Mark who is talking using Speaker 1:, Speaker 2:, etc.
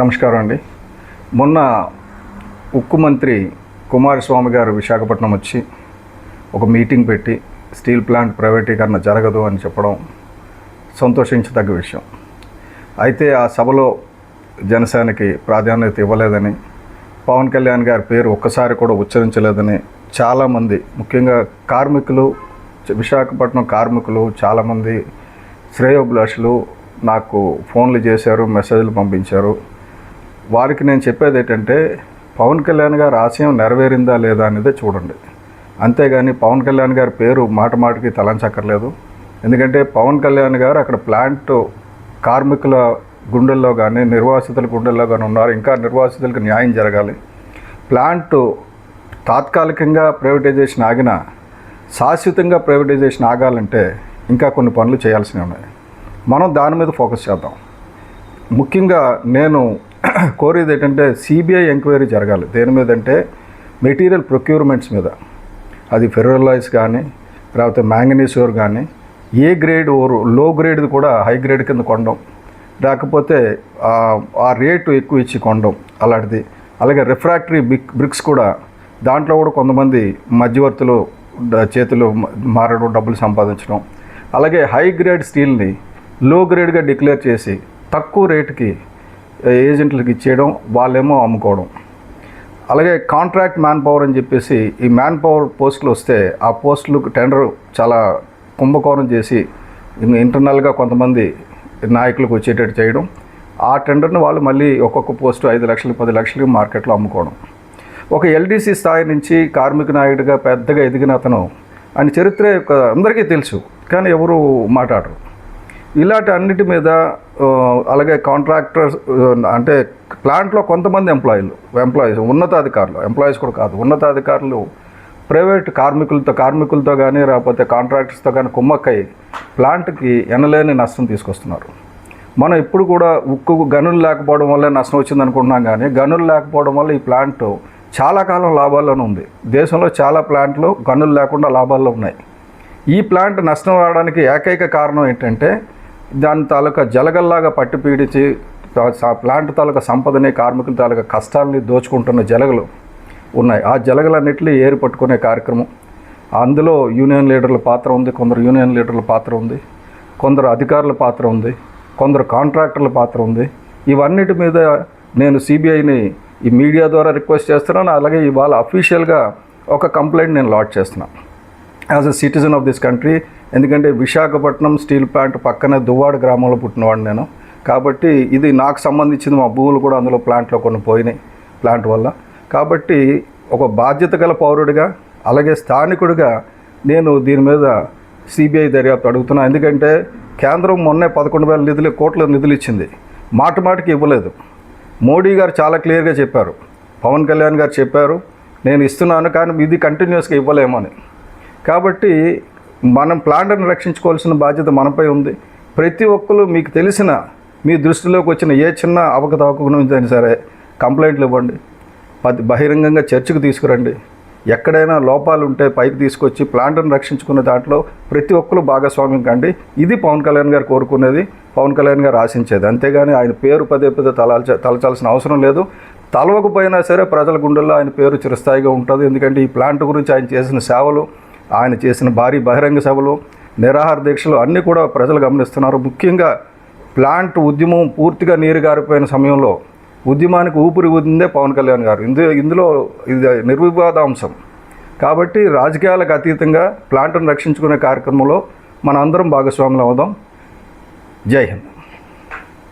Speaker 1: నమస్కారం అండి. మొన్న ఉక్కు మంత్రి కుమారస్వామి గారు విశాఖపట్నం వచ్చి ఒక మీటింగ్ పెట్టి స్టీల్ ప్లాంట్ ప్రైవేటీకరణ జరగదు అని చెప్పడం సంతోషించదగ్గ విషయం. అయితే ఆ సభలో జనసేనకి ప్రాధాన్యత ఇవ్వలేదని పవన్ కళ్యాణ్ గారి పేరు ఒక్కసారి కూడా ఉచ్చరించలేదని చాలామంది ముఖ్యంగా కార్మికులు విశాఖపట్నం కార్మికులు చాలామంది శ్రేయోభిలాషులు నాకు ఫోన్లు చేశారు మెసేజ్లు పంపించారు. వారికి నేను చెప్పేది ఏంటంటే పవన్ కళ్యాణ్ గారి ఆశయం నెరవేరిందా లేదా అనేది చూడండి. అంతేగాని పవన్ కళ్యాణ్ గారి పేరు మాట మాటకి తలంచక్కర్లేదు. ఎందుకంటే పవన్ కళ్యాణ్ గారు అక్కడ ప్లాంట్ కార్మికుల గుండెల్లో కానీ నిర్వాసితుల గుండెల్లో కానీ ఉన్నారు. ఇంకా నిర్వాసితులకు న్యాయం జరగాలి. ప్లాంట్ తాత్కాలికంగా ప్రైవేటైజేషన్ ఆగిన శాశ్వతంగా ప్రైవేటైజేషన్ ఆగాలంటే ఇంకా కొన్ని పనులు చేయాల్సినవి ఉన్నాయి. మనం దాని మీద ఫోకస్ చేద్దాం. ముఖ్యంగా నేను కోరేది ఏంటంటే సిబిఐ ఎంక్వైరీ జరగాలి. దేని మీద అంటే మెటీరియల్ ప్రొక్యూర్మెంట్స్ మీద. అది ఫెరోలాయిస్ కానీ లేకపోతే మ్యాంగనీస్ ఓర్ కానీ ఏ గ్రేడ్ ఓరు లో గ్రేడ్ కూడా హై గ్రేడ్ కింద కొనడం లేకపోతే ఆ- రేటు ఎక్కువ ఇచ్చి కొండం అలాంటిది. అలాగే రిఫ్రాక్టరీ బిక్ బ్రిక్స్ కూడా దాంట్లో కూడా కొంతమంది మధ్యవర్తులు చేతులు మారడం డబ్బులు సంపాదించడం. అలాగే హై గ్రేడ్ స్టీల్ని లో గ్రేడ్గా డిక్లేర్ చేసి తక్కువ రేటుకి ఏజెంట్లకు ఇచ్చేయడం వాళ్ళేమో అమ్ముకోవడం. అలాగే కాంట్రాక్ట్ మ్యాన్ పవర్ అని చెప్పేసి ఈ మ్యాన్ పవర్ పోస్టులు వస్తే ఆ పోస్టులు టెండర్ చాలా కుంభకోణం చేసి ఇంటర్నల్గా కొంతమంది నాయకులకు వచ్చేటట్టు చేయడం ఆ టెండర్ని వాళ్ళు మళ్ళీ ఒక్కొక్క పోస్టు ఐదు లక్షలు పది లక్షలకి మార్కెట్లో అమ్ముకోవడం. ఒక ఎల్డీసీ స్థాయి నుంచి కార్మిక నాయకుడిగా పెద్దగా ఎదిగిన అతను ఆయన చరిత్ర యొక్క అందరికీ తెలుసు కానీ ఎవరు మాట్లాడరు. ఇలాంటి అన్నిటి మీద అలాగే కాంట్రాక్టర్స్ అంటే ప్లాంట్లో కొంతమంది ఎంప్లాయీలు ఎంప్లాయీస్ ఉన్నతాధికారులు ఎంప్లాయీస్ కూడా కాదు ఉన్నతాధికారులు ప్రైవేట్ కార్మికులతో కార్మికులతో కానీ లేకపోతే కాంట్రాక్టర్స్తో కానీ కుమ్మక్కై ప్లాంట్కి ఎనలేని నష్టం తీసుకొస్తున్నారు. మనం ఇప్పుడు కూడా ఉక్కు గనులు లేకపోవడం వల్ల నష్టం వచ్చింది అనుకుంటున్నాం కానీ గనులు లేకపోవడం వల్ల ఈ ప్లాంట్ చాలా కాలం లాభాల్లోనే ఉంది. దేశంలో చాలా ప్లాంట్లు గనులు లేకుండా లాభాల్లో ఉన్నాయి. ఈ ప్లాంట్ నష్టం రావడానికి ఏకైక కారణం ఏంటంటే దాని తాలూకా జలగల్లాగా పట్టి పీడించి ప్లాంట్ తాలూకా సంపదని కార్మికుల తాలూకా కష్టాలని దోచుకుంటున్న జలగలు ఉన్నాయి. ఆ జలగలన్నింటినీ ఏరు పట్టుకునే కార్యక్రమం. అందులో యూనియన్ లీడర్ల పాత్ర ఉంది కొందరు యూనియన్ లీడర్ల పాత్ర ఉంది కొందరు అధికారుల పాత్ర ఉంది కొందరు కాంట్రాక్టర్ల పాత్ర ఉంది. ఇవన్నిటి మీద నేను సిబిఐని ఈ మీడియా ద్వారా రిక్వెస్ట్ చేస్తున్నాను. అలాగే ఇవాళ అఫీషియల్గా ఒక కంప్లైంట్ నేను లాడ్ చేస్తున్నాను. As a citizen of this country. ఎందుకంటే విశాఖపట్నం స్టీల్ ప్లాంట్ పక్కనే దువ్వాడ గ్రామంలో పుట్టినవాడు నేను. కాబట్టి ఇది నాకు సంబంధించింది మా భూములు కూడా అందులో ప్లాంట్లో కొన్ని పోయినాయి ప్లాంట్ వల్ల. కాబట్టి ఒక బాధ్యత గల పౌరుడిగా అలాగే స్థానికుడిగా నేను దీని మీద సిబిఐ దర్యాప్తు అడుగుతున్నా. ఎందుకంటే కేంద్రం మొన్నే పదకొండు వేల నిధులు కోట్ల నిధులు ఇచ్చింది. మాట మాటికి ఇవ్వలేదు. మోడీ గారు చాలా క్లియర్గా చెప్పారు. పవన్ కళ్యాణ్ గారు చెప్పారు నేను ఇస్తున్నాను కానీ ఇది కంటిన్యూస్గా ఇవ్వలేమని. కాబట్టి మనం ప్లాంట్ని రక్షించుకోవాల్సిన బాధ్యత మనపై ఉంది. ప్రతి ఒక్కరు మీకు తెలిసిన మీ దృష్టిలోకి వచ్చిన ఏ చిన్న అవకతవక సరే కంప్లైంట్లు ఇవ్వండి. పది బహిరంగంగా చర్చకు తీసుకురండి. ఎక్కడైనా లోపాలు ఉంటే పైకి తీసుకొచ్చి ప్లాంట్ను రక్షించుకునే దాంట్లో ప్రతి ఒక్కరు భాగస్వామ్యం కండి. ఇది పవన్ కళ్యాణ్ గారు కోరుకునేది. పవన్ కళ్యాణ్ గారు ఆశించేది. అంతేగాని ఆయన పేరు పదే పదే తలాల్చ తలచాల్సిన అవసరం లేదు. తలవకపోయినా సరే ప్రజల గుండెల్లో ఆయన పేరు చిరస్థాయిగా ఉంటుంది. ఎందుకంటే ఈ ప్లాంట్ గురించి ఆయన చేసిన సేవలు ఆయన చేసిన భారీ బహిరంగ సభలు నిరాహార దీక్షలు అన్నీ కూడా ప్రజలు గమనిస్తున్నారు. ముఖ్యంగా ప్లాంట్ ఉద్యమం పూర్తిగా నీరు గారిపోయిన సమయంలో ఉద్యమానికి ఊపిరి ఊదిందే పవన్ కళ్యాణ్ గారు. ఇందు ఇందులో ఇది నిర్వివాద అంశం కాబట్టి రాజకీయాలకు అతీతంగా ప్లాంట్ను రక్షించుకునే కార్యక్రమంలో మన అందరం భాగస్వాములు అవుదాం. జై హింద్.